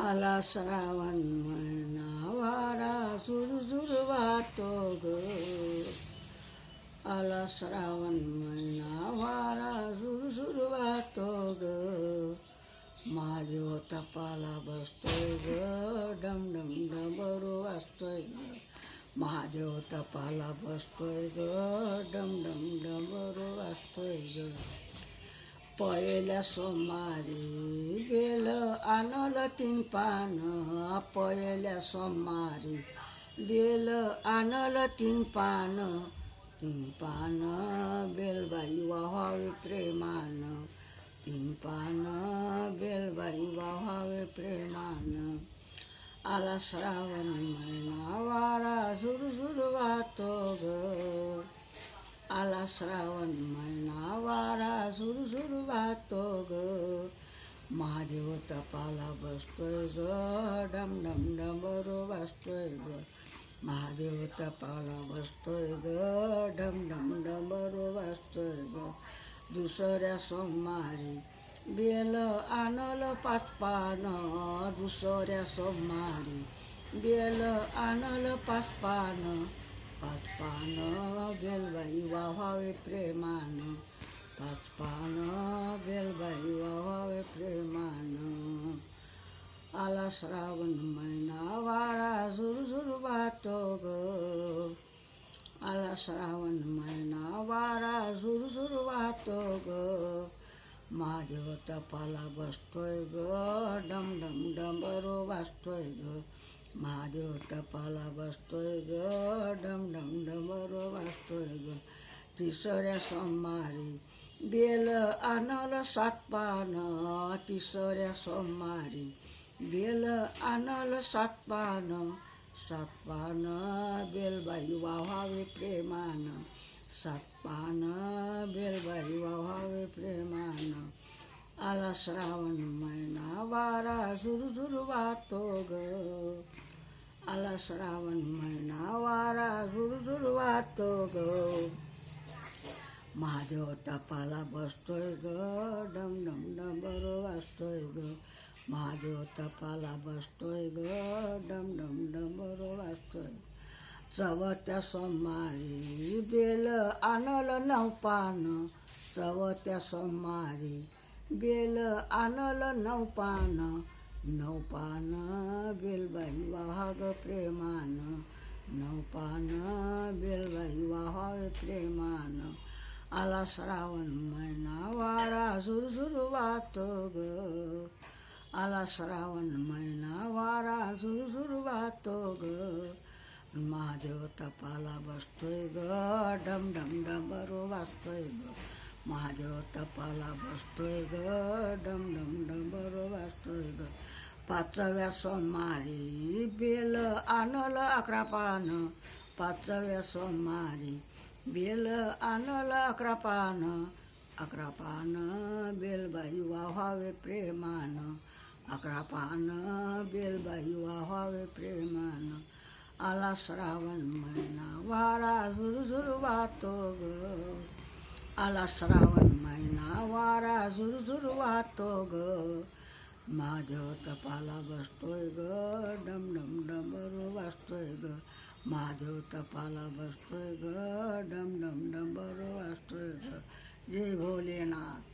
आला श्रावण महिना वारा सुरसुर वाहतो ग. आला श्रावण महिना वारा सुरसुर वाहतो ग. महादेव तपाला बसतोय ग. डम डम डबरू वाजतोय ग. महादेव तपाला बसतोय ग. डम डम डबरू वाजतोय ग. पहिल्या सोमवारी बेल आणलं तीन पान पहिल्या सोमवारी बेल आणलं तीन पान तीन पान बेलबाई वाहावे प्रेमान तीन पान बेलबाई वाहावे प्रेमान आला श्रावण महिना वारा सुरसुर वाहतो ग आला श्रावण महिना वारा सुरू सुरू वाहतो ग. महादेव तपाला बसतोय ग. डम डम डबरो वाजतोय ग. महादेव तपाला बसतोय ग. डम डम डबरो वाजतोय ग. दुसऱ्या सोमवारी बेल आणलं पाच पान दुसऱ्या सोमवारी बेल आणलं पाच पान पाच पान बेलबाई वाहावे प्रेमान पाच पान बेलबाई वाहावे प्रेमान आला श्रावण महिना वारा सुरसुर वाहतो ग आला श्रावण महिना वारा सुरसुर वाहतो ग महादेव तपाला बसतोय ग डम डम डंबरो वाजतोय ग महादेव तपाला बसतोय ग तिसऱ्या सोमवारी. बेल आणलं सात पान तिसऱ्या सोमवारी. बेल आणलं सात पान सात पान बेलबाई वाहावे प्रेमान. सात पान बेलबाई वाहावे प्रेमान. आला श्रावण महिना वारा झुरझुर वाहतो ग. आला श्रावण महिना वारा झुरझुर वाहतो ग. महादेव तपाला बसतोय ग. डम डम डंबरो वाजतोय ग. महादेव तपाला बसतोय ग. डम डम डंबरो वाजतोय. चवत्या सोमवारी बेल आणलं नव पान चवत्या सोमवारी बेल आणलं नव पान नव पान बेलबाई वाहग प्रेमान. नव पान बेलबाई वाहावे प्रेमान. आला श्रावण महिना वारा झुरझुर वाहतो ग. आला श्रावण महिना वारा झुरझुर वाहतो ग. महादेव तपाला बसतोय ग. डम डम डंबरो वाजतोय ग. महादेव तपाला बसतोय ग. डम डम डंबरो वाजतोय ग. पाचव्या सोमवारी बेल आणलं अकरा पान. पाचव्या सोमवारी बेल आणलं अकरा पान अकरा पान बेलबाई वाहावे प्रेमान. अकरा पान बेलबाई वाहावे प्रेमान. आला श्रावण महिना वारा झुरझुर वाहतो ग. आला श्रावण महिना वारा झुरझुर वाहतो ग. महादेव तपाला बसतोय ग डम डम डंबरो वाजतोय ग. महादेव तपाला बसतोय ग. डम डम डम बरो असतोय ग. जय भोलेनाथ.